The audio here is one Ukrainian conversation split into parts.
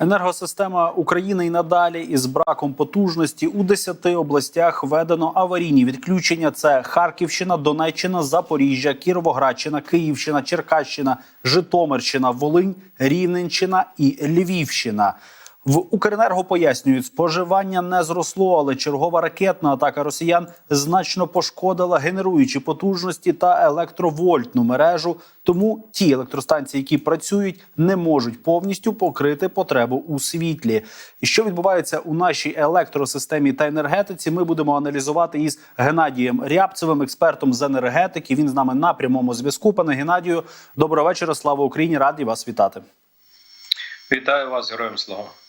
Енергосистема України і надалі із браком потужності у 10 областях введено аварійні відключення. Це Харківщина, Донеччина, Запоріжжя, Кіровоградщина, Київщина, Черкащина, Житомирщина, Волинь, Рівненщина і Львівщина. В Укренерго пояснюють, споживання не зросло, але чергова ракетна атака росіян значно пошкодила генеруючі потужності та електровольтну мережу. Тому ті електростанції, які працюють, не можуть повністю покрити потребу у світлі. Що відбувається у нашій електросистемі та енергетиці? Ми будемо аналізувати із Геннадієм Рябцевим, експертом з енергетики. Він з нами на прямому зв'язку. Пане Геннадію, доброго вечора. Слава Україні! Раді вас вітати. Вітаю вас, героям слава.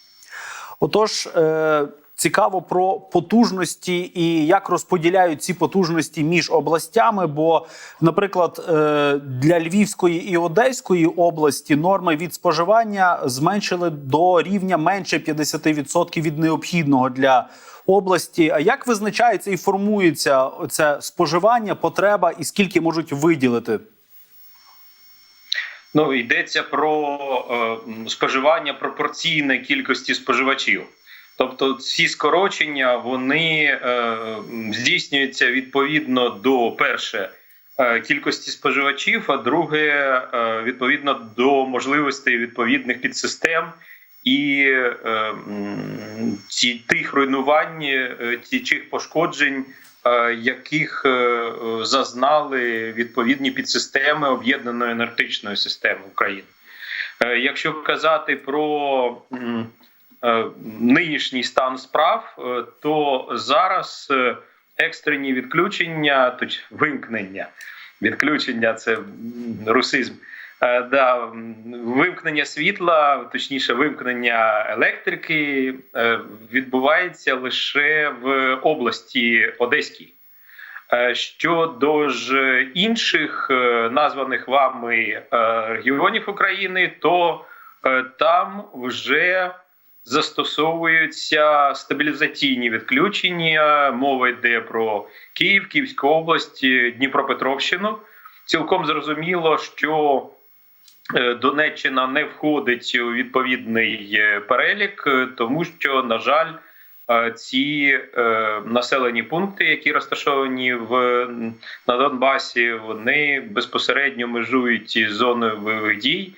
Отож, е, цікаво про потужності і як розподіляють ці потужності між областями. Бо, наприклад, е, для Львівської і Одеської області норми від споживання зменшили до рівня менше 50% від необхідного для області. А як визначається і формується це споживання, потреба і скільки можуть виділити? Ну йдеться про е, споживання пропорційне кількості споживачів. Тобто ці скорочення вони е, здійснюються відповідно до перше е, кількості споживачів, а друге е, відповідно до можливостей відповідних підсистем і е, ці тих руйнувань, е, чих пошкоджень, яких е, е, зазнали відповідні підсистеми об'єднаної енергетичної системи України. Е, Якщо казати про е, нинішній стан справ, е, то зараз е, екстрені відключення, точ вимкнення. Відключення це русизм. Е, Да, вимкнення світла, точніше, вимкнення електрики, е, відбувається лише в області Одеській. Е, Щодо ж інших названих вами регіонів України, то там вже застосовуються стабілізаційні відключення. Мова йде про Київ, Київську область, Дніпропетровщину. Цілком зрозуміло, що Донеччина не входить у відповідний е, перелік, е, тому що, на жаль, е, ці е, населені пункти, які розташовані в на Донбасі, вони безпосередньо межують із зоною бойових дій,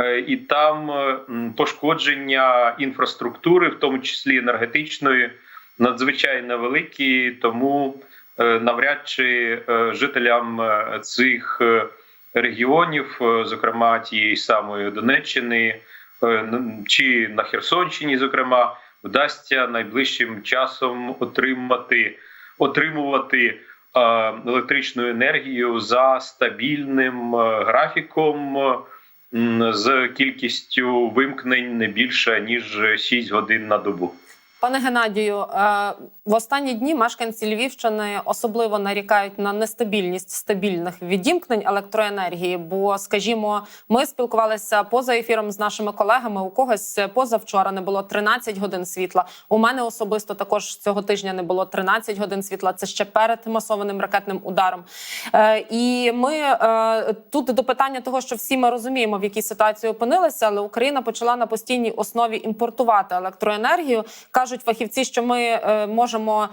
Е, і там е, пошкодження інфраструктури, в тому числі енергетичної, надзвичайно великі. Тому е, навряд чи е, жителям е, цих е, регіонів, е, зокрема тієї самої Донеччини е, чи на Херсонщині, зокрема, вдасться найближчим часом отримати отримувати е, електричну енергію за стабільним графіком. З кількістю вимкнень не більше ніж 6 годин на добу. Пане Геннадію, е, в останні дні мешканці Львівщини особливо нарікають на нестабільність стабільних відімкнень електроенергії. Бо, скажімо, ми спілкувалися поза ефіром з нашими колегами. У когось позавчора не було 13 годин світла. У мене особисто також цього тижня не було 13 годин світла. Це ще перед масованим ракетним ударом. Е, І ми е, тут до питання того, що всі ми розуміємо, в якій ситуації опинилися, але Україна почала на постійній основі імпортувати електроенергію. Кажуть фахівці, що ми е, можемо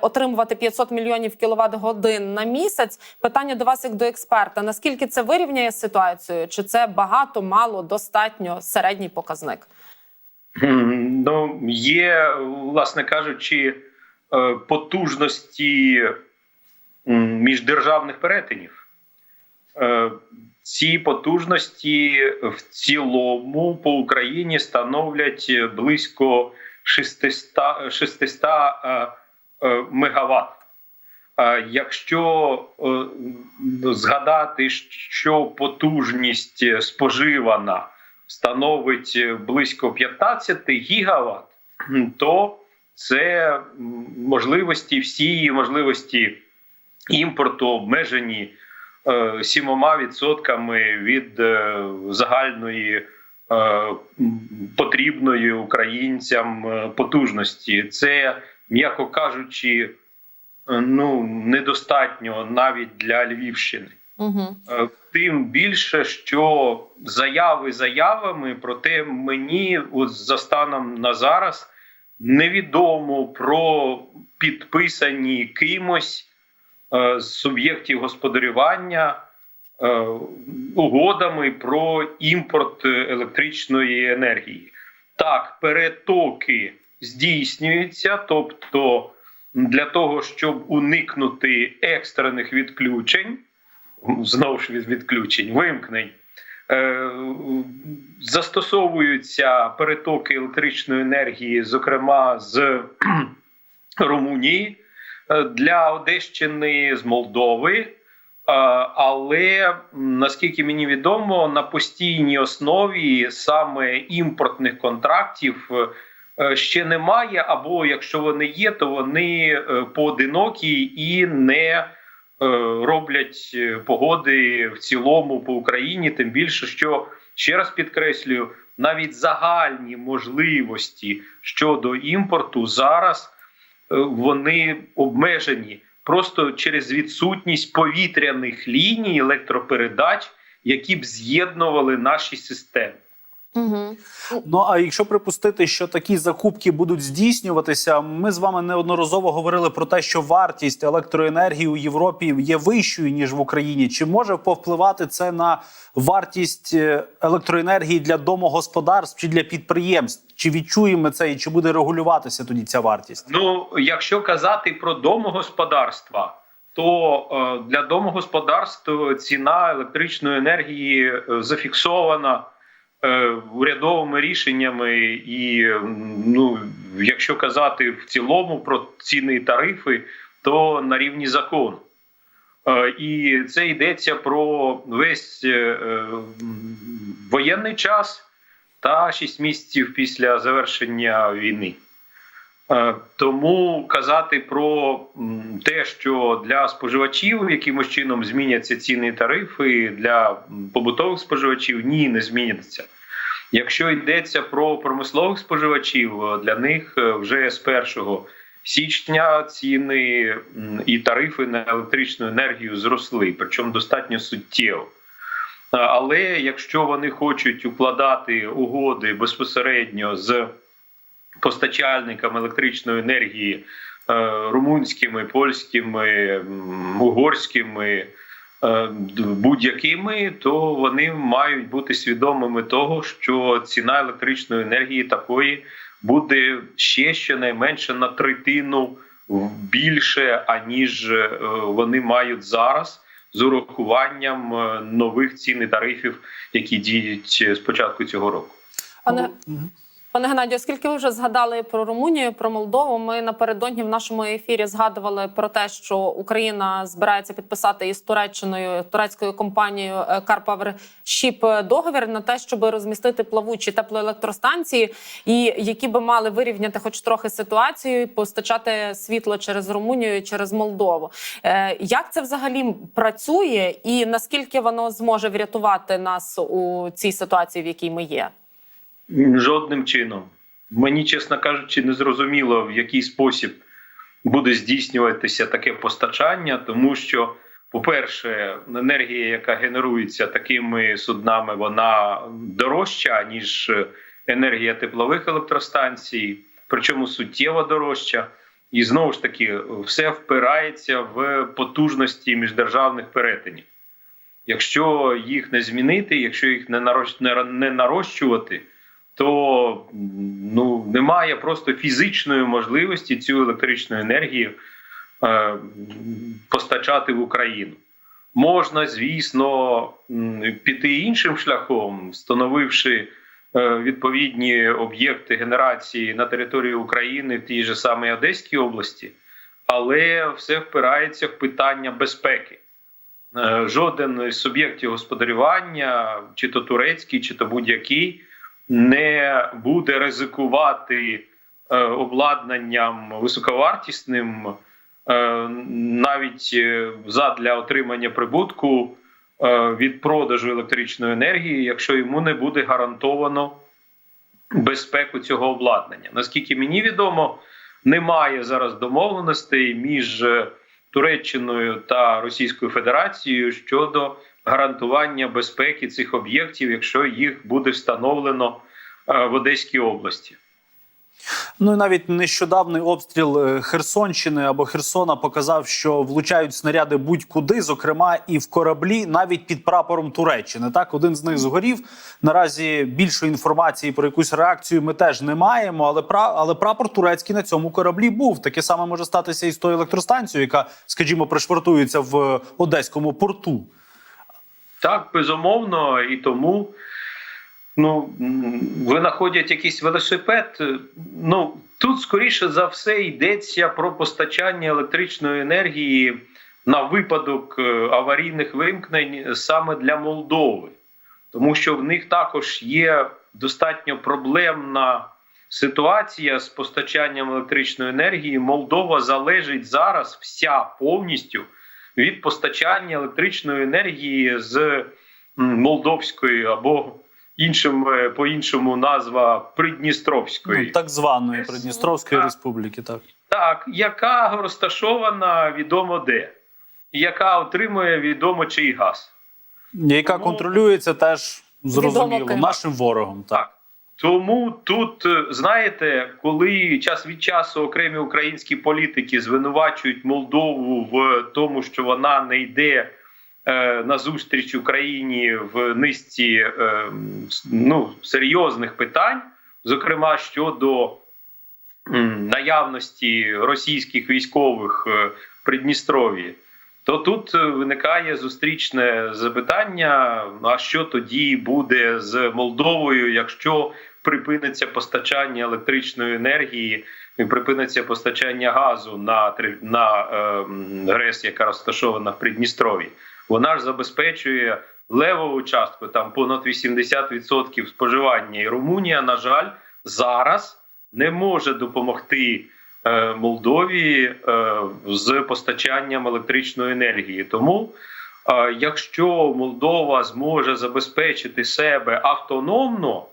отримувати 500 мільйонів кіловат годин на місяць. Питання до вас, як до експерта: наскільки це вирівняє ситуацію? Чи це багато, мало, достатньо середній показник? Ну, є, власне кажучи, е, потужності міждержавних перетинів. Е, Ці потужності в цілому по Україні становлять близько 600, 600 е, е, мегаватт. Е, Якщо е, згадати, що потужність споживана становить близько 15 гігават, то це можливості, всі можливості імпорту обмежені е, сімома відсотками від е, загальної е, потрібної українцям е, потужності. Це, м'яко кажучи, е, ну недостатньо навіть для Львівщини. Угу. Е, тим більше, що заяви заявами, проте мені от за станом на зараз невідомо про підписані кимось е, з суб'єктів господарювання е, угодами про імпорт електричної енергії. Так, перетоки здійснюються, тобто для того, щоб уникнути екстрених відключень, знову ж відключень, вимкнень. е, Застосовуються перетоки електричної енергії, зокрема з Румунії, е, для Одещини з Молдови. Але наскільки мені відомо, на постійній основі саме імпортних контрактів е, ще немає. Або якщо вони є, то вони е, поодинокі і не е, роблять погоди в цілому по Україні. Тим більше, що ще раз підкреслюю, навіть загальні можливості щодо імпорту зараз вони обмежені просто через відсутність повітряних ліній електропередач, які б з'єднували наші системи. Угу. Ну а якщо припустити, що такі закупки будуть здійснюватися, ми з вами неодноразово говорили про те, що вартість електроенергії у Європі є вищою ніж в Україні. Чи може повпливати це на вартість е, електроенергії для домогосподарств чи для підприємств? Чи відчуємо це і чи буде регулюватися тоді ця вартість? Ну, якщо казати про домогосподарства, то е, для домогосподарств ціна електричної енергії е, зафіксована урядовими рішеннями, і ну, якщо казати в цілому про ціни і тарифи, то на рівні закону. Е, І це йдеться про весь е, е, воєнний час та 6 місяців після завершення війни. Е, Тому казати про те, що для споживачів якимось чином зміняться ціни і тарифи для побутових споживачів, ні, не зміняться. Якщо йдеться про промислових споживачів, е, для них е, вже з 1 січня ціни і тарифи на електричну енергію зросли, причому достатньо суттєво. Але якщо вони хочуть укладати угоди безпосередньо з постачальниками електричної енергії е, румунськими, польськими, угорськими, е, будь-якими, то вони мають бути свідомими того, що ціна електричної енергії такої буде ще щонайменше на третину більше, аніж е, вони мають зараз. З урахуванням нових цін і тарифів, які діють з початку цього року. Мгм. Пане Геннадію, оскільки ви вже згадали про Румунію, про Молдову, ми напередодні в нашому ефірі згадували про те, що Україна збирається підписати із Туреччиною турецькою компанією е, Carpower Ship договір на те, щоб розмістити плавучі теплоелектростанції, і які би мали вирівняти, хоч трохи ситуацію, і постачати світло через Румунію, через Молдову. Е, Як це взагалі працює, і наскільки воно зможе врятувати нас у цій ситуації, в якій ми є? Жодним чином. Мені, чесно кажучи, не зрозуміло, в який спосіб буде здійснюватися таке постачання, тому що, по-перше, енергія, яка генерується такими суднами, вона дорожча, ніж енергія теплових електростанцій, причому суттєво дорожча. І знову ж таки, все впирається в потужності міждержавних перетинів. Якщо їх не змінити, якщо їх не нарощувати, то ну немає просто фізичної можливості цю електричну енергію е, постачати в Україну. Можна, звісно, піти іншим шляхом, встановивши е, відповідні об'єкти генерації на території України в тій же самій Одеській області, але все впирається в питання безпеки. Е, Жоден із суб'єктів господарювання, чи то турецький, чи то будь-який, не буде ризикувати е, обладнанням високовартісним е, навіть е, задля отримання прибутку від продажу електричної енергії, якщо йому не буде гарантовано безпеку цього обладнання. Наскільки мені відомо, немає зараз домовленостей між Туреччиною та Російською Федерацією щодо гарантування безпеки цих об'єктів, якщо їх буде встановлено е, в Одеській області. Ну і навіть нещодавний обстріл е, Херсонщини або Херсона показав, що влучають снаряди будь-куди, зокрема і в кораблі, навіть під прапором Туреччини. Так, один з них згорів. Наразі більшої інформації про якусь реакцію ми теж не маємо. Але пра... але прапор турецький на цьому кораблі був. Таке саме може статися і з тою електростанцією, яка, скажімо, пришвартується в одеському порту. Так, безумовно, і тому ну, винаходять якийсь велосипед. Ну, тут, скоріше за все, йдеться про постачання електричної енергії на випадок е, аварійних вимкнень саме для Молдови, тому що в них також є достатньо проблемна ситуація з постачанням електричної енергії. Молдова залежить зараз вся повністю від постачання електричної енергії з Молдовської або іншим е, по-іншому назва Придністровської, Ну, так званої Придністровської так. республіки. Так так, яка розташована відомо де, і яка отримує відомо чий газ. яка Тому- контролюється теж зрозуміло нашим ворогом. Так. Так. Тому тут, е, знаєте, коли час від часу окремі українські політики звинувачують Молдову в тому, що вона не йде е, на зустріч Україні в низці е, ну, серйозних питань, зокрема щодо м, наявності російських військових е, в Придністров'ї, то тут е, виникає зустрічне запитання: а що тоді буде з Молдовою, якщо припиниться постачання електричної енергії припиниться постачання газу на на е, ГРЕС, яка розташована в Придністров'ї? Вона ж забезпечує левову частку, там понад 80% споживання. І Румунія, на жаль, зараз не може допомогти е, Молдові е, з постачанням електричної енергії. Тому, е, якщо Молдова зможе забезпечити себе автономно,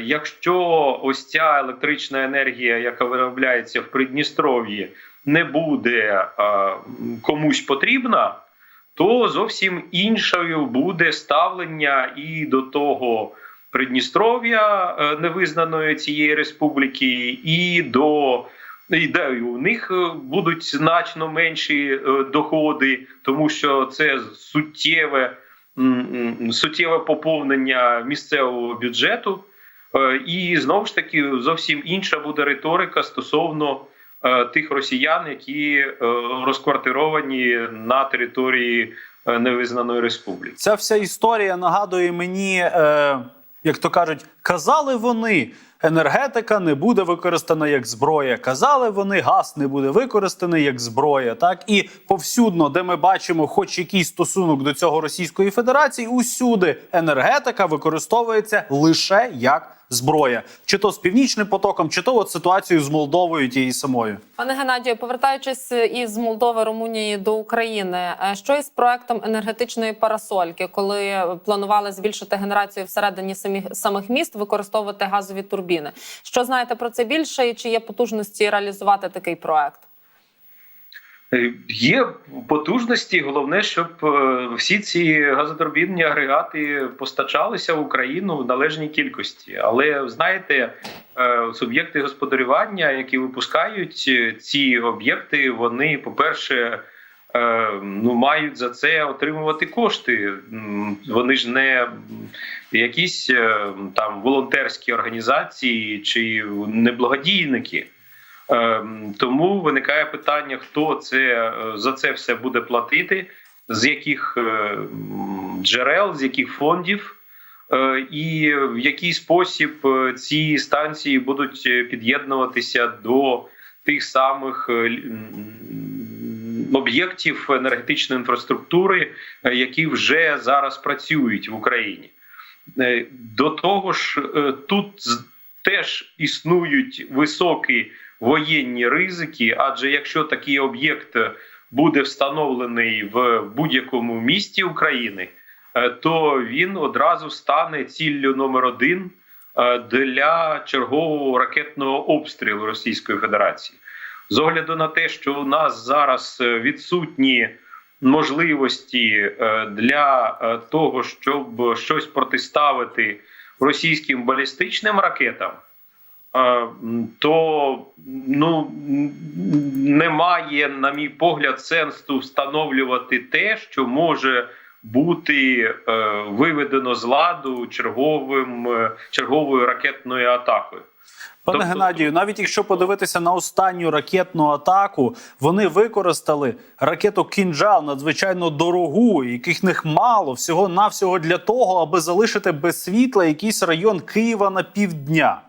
якщо ось ця електрична енергія, яка виробляється в Придністров'ї, не буде е, комусь потрібна, то зовсім іншою буде ставлення і до того. Придністров'я е, невизнаної цієї республіки, і до і у них е, будуть значно менші е, доходи, тому що це суттєве, суттєве поповнення місцевого бюджету. Е, І знову ж таки зовсім інша буде риторика стосовно е, тих росіян, які е, розквартировані на території невизнаної республіки. Ця вся історія нагадує мені, як то кажуть, казали вони. Енергетика не буде використана як зброя. Казали вони, газ не буде використаний як зброя. Так і повсюдно, де ми бачимо, хоч якийсь стосунок до цього Російської Федерації, усюди енергетика використовується лише як зброя, чи то з північним потоком, чи то от ситуацією з Молдовою тією самою. Пане Геннадію, повертаючись із Молдови Румунії до України, е, що із проектом енергетичної парасольки, коли планували збільшити генерацію всередині самих міст, використовувати газові турбіни? Що знаєте про це більше, і чи є потужності реалізувати такий проект? Е, Є потужності, головне, щоб е, всі ці газотурбінні агрегати постачалися в Україну в належній кількості. Але знаєте, е, суб'єкти господарювання, які випускають ці об'єкти, вони, по-перше, е, ну мають за це отримувати кошти. Вони ж не якісь е, там волонтерські організації чи не благодійники. Ем, Тому виникає питання, хто це е, за це все буде платити, з яких е, джерел, з яких фондів, е, і в який спосіб е, ці станції будуть е, під'єднуватися до тих самих е, об'єктів енергетичної інфраструктури, е, які вже зараз працюють в Україні. Е, До того ж, е, тут теж існують високі воєнні ризики, адже якщо такий об'єкт буде встановлений в будь-якому місті України, то він одразу стане ціллю номер один для чергового ракетного обстрілу Російської Федерації. З огляду на те, що у нас зараз е, відсутні можливості е, для е, того, щоб щось протиставити російським балістичним ракетам, то ну немає, на мій погляд, сенсу встановлювати те, що може бути е, виведено з ладу черговим е, черговою ракетною атакою. Пане Тобто- Геннадію, навіть якщо подивитися на останню ракетну атаку, вони використали ракету Кінжал надзвичайно дорогу, яких них мало всього навсього для того, аби залишити без світла якийсь район Києва на півдня.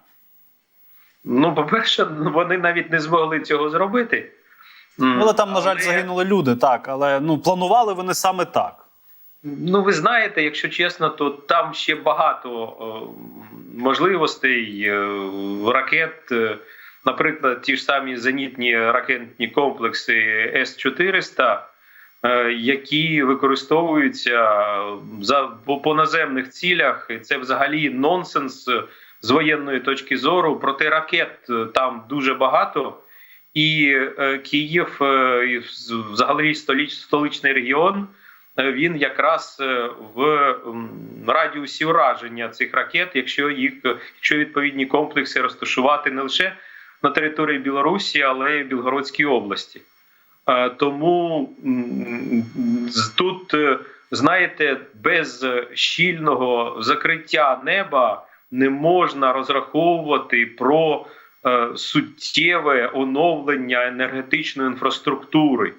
Ну, по-перше, вони навіть не змогли цього зробити. Але там, на жаль, але- загинули люди. Так, але ну планували вони саме так. Ну, ви знаєте, якщо чесно, то там ще багато е, можливостей е, ракет. е, Наприклад, ті ж самі зенітні ракетні комплекси С-400, е, які використовуються за по, наземних цілях. Це взагалі нонсенс з воєнної точки зору. Проте ракет там дуже багато. І Київ, і взагалі столичний регіон, він якраз е, в радіусі ураження цих ракет, якщо їх, якщо відповідні комплекси розташувати не лише на території Білорусі, але й в Білгородській області. Е, Тому тут, е, знаєте, без щільного закриття неба не можна розраховувати про суттєве оновлення енергетичної інфраструктури.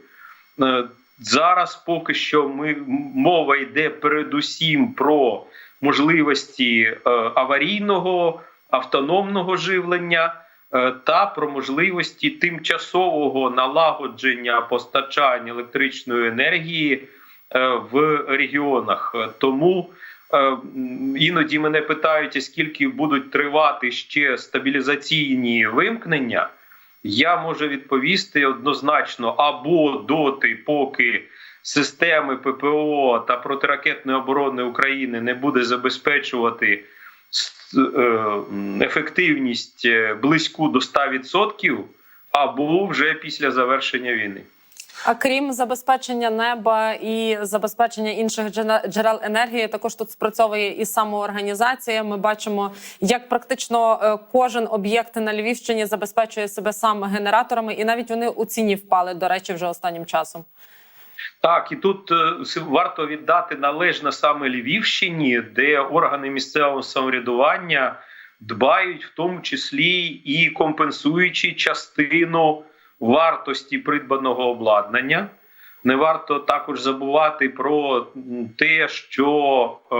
Зараз поки що ми мова йде передусім про можливості е, аварійного автономного живлення е, та про можливості тимчасового налагодження постачання електричної енергії е, в регіонах. Тому іноді мене питають, скільки будуть тривати ще стабілізаційні вимкнення. Я можу відповісти однозначно або доти, поки системи ППО та протиракетної оборони України не буде забезпечувати е, ефективність е, близьку до 100%, або вже після завершення війни. А крім забезпечення неба і забезпечення інших джерел енергії, також тут спрацьовує і самоорганізація. Ми бачимо, як практично е, кожен об'єкт на Львівщині забезпечує себе сам генераторами, і навіть вони у ціні впали, до речі, вже останнім часом. Так, і тут е, варто віддати належне саме Львівщині, де органи місцевого самоврядування дбають, в тому числі і компенсуючи частину вартості придбаного обладнання. Не варто також забувати про те, що е,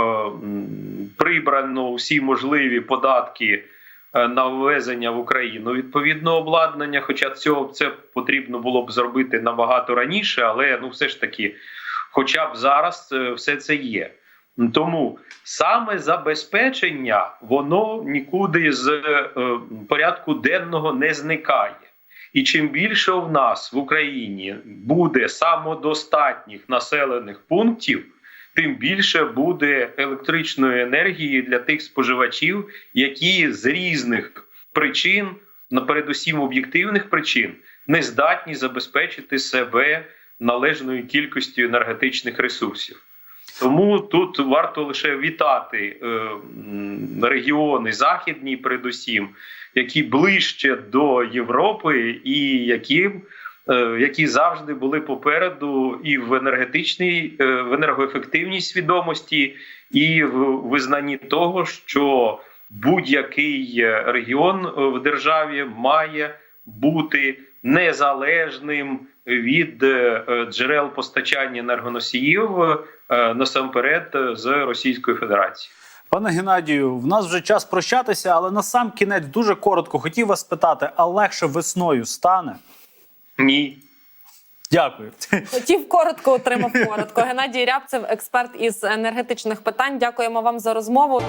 прибрано всі можливі податки е, на ввезення в Україну відповідного обладнання. Хоча цього це потрібно було б зробити набагато раніше, але ну все ж таки, хоча б зараз е, все це є. Тому саме забезпечення воно нікуди з е, порядку денного не зникає. І чим більше в нас в Україні буде самодостатніх населених пунктів, тим більше буде електричної енергії для тих споживачів, які з різних причин, на передусім об'єктивних причин, не здатні забезпечити себе належною кількістю енергетичних ресурсів. Тому тут варто лише вітати е, регіони західні, передусім, які ближче до Європи, і які, е, які завжди були попереду і в енергетичній, е, в енергоефективній свідомості, і в визнанні того, що будь-який регіон в державі має бути незалежним від е, джерел постачання енергоносіїв е, насамперед е, з Російської Федерації. Пане Геннадію, в нас вже час прощатися, але на сам кінець дуже коротко хотів вас спитати, а легше весною стане? Ні. Дякую. Хотів коротко, отримав коротко. Геннадій Рябцев, експерт із енергетичних питань. Дякуємо вам за розмову.